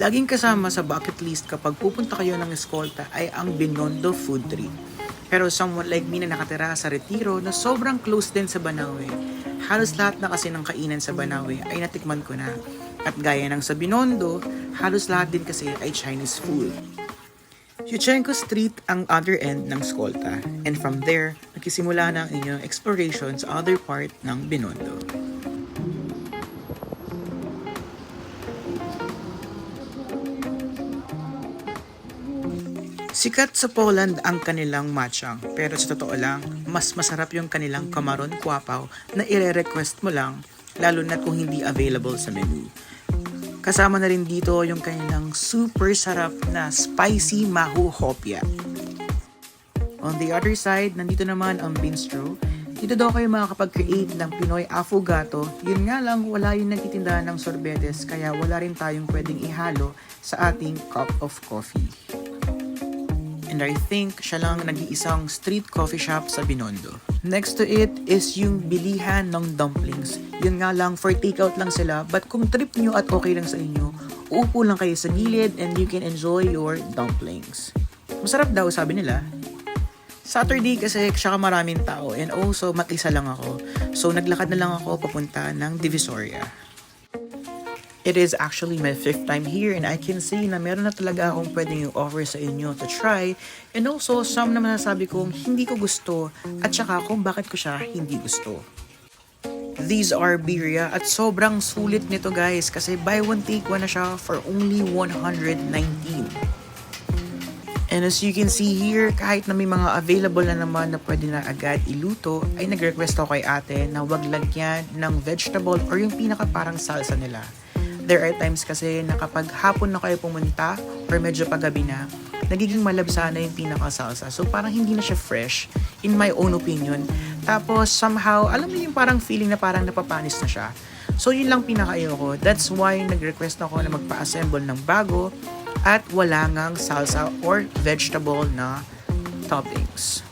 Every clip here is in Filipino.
Laging kasama sa bucket list kapag pupunta kayo ng eskolta ay ang Binondo Food Tree. Pero someone like me na nakatira sa Retiro na sobrang close din sa Banawe, halos lahat na kasi ng kainan sa Banawe ay natikman ko na. At gaya ng sa Binondo, halos lahat din kasi ay Chinese food. Yuchenko Street ang other end ng Skolta and from there, nagsisimula na ang inyong exploration sa other part ng Binondo. Sikat sa Poland ang kanilang matchang, pero sa totoo lang, mas masarap yung kanilang kamaron kwapaw na ire-request mo lang, lalo na kung hindi available sa menu. Kasama na rin dito yung kanilang super sarap na spicy mahu hopia. On the other side, nandito naman ang bistro. Dito daw kayo makakapag-create ng Pinoy affogato. Yun nga lang, wala yung nagtitinda ng sorbetes, kaya wala rin tayong pwedeng ihalo sa ating cup of coffee. And I think siya lang nag-iisang street coffee shop sa Binondo. Next to it is yung bilihan ng dumplings. Yun nga lang, for takeout lang sila. But kung trip nyo at okay lang sa inyo, uupo lang kayo sa gilid and you can enjoy your dumplings. Masarap daw, sabi nila. Saturday kasi siya maraming tao and also mag-isa lang ako. So naglakad na lang ako papunta ng Divisoria. It is actually my fifth time here and I can see na meron na talaga akong pwedeng i-offer sa inyo to try and also some na masasabi kong hindi ko gusto at saka kung bakit ko siya hindi gusto. These are birria at sobrang sulit nito guys kasi buy one take one na siya for only 119. And as you can see here, kahit na may mga available na naman na pwede na agad iluto, ay nag-request ako kay ate na wag lagyan ng vegetable or yung pinaka parang salsa nila. There are times kasi na kapag hapon na kayo pumunta or medyo paggabi na, nagiging malabsa na yung pinaka salsa. So parang hindi na siya fresh, in my own opinion. Tapos somehow, alam mo yung parang feeling na parang napapanis na siya. So yun lang pinakaayo ko. That's why nag-request ako na magpa-assemble ng bago at wala ngang salsa or vegetable na toppings.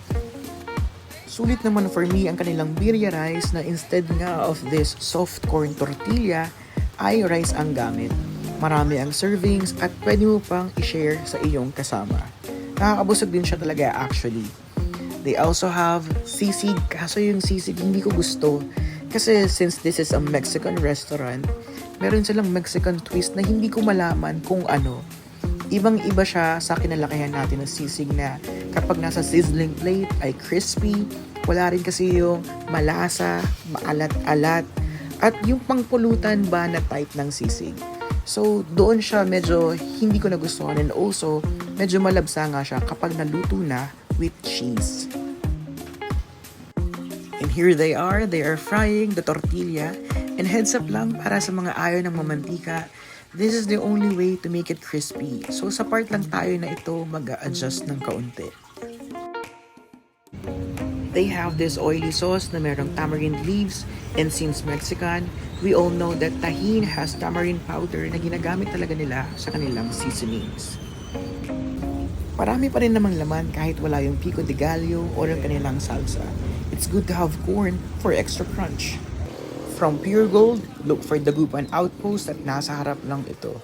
Sulit naman for me ang kanilang birria rice na instead nga of this soft corn tortilla ay rice ang gamit. Marami ang servings at pwede mo pang i-share sa iyong kasama. Nakakabusog din siya talaga actually. They also have sisig, kaso yung sisig hindi ko gusto. Kasi since this is a Mexican restaurant, meron silang Mexican twist na hindi ko malaman kung ano. Ibang iba siya sa kinalakihan natin ng sisig na kapag nasa sizzling plate ay crispy, wala rin kasi yung malasa, maalat-alat, at yung pangpulutan ba na type ng sisig. So, doon siya medyo hindi ko nagustuhan and also medyo malabsa nga siya kapag naluto na with cheese. And here they are, they are frying the tortilla. And heads up lang para sa mga ayaw ng mamantika, this is the only way to make it crispy. So sa part lang tayo na ito mag-a-adjust ng kaunti. They have this oily sauce na merong tamarind leaves and since Mexican, we all know that tahin has tamarind powder na ginagamit talaga nila sa kanilang seasonings. Marami pa rin namang laman kahit wala yung pico de gallo o yung kanilang salsa. It's good to have corn for extra crunch. From Pure Gold, look for Dagupan Outpost at nasa harap lang ito.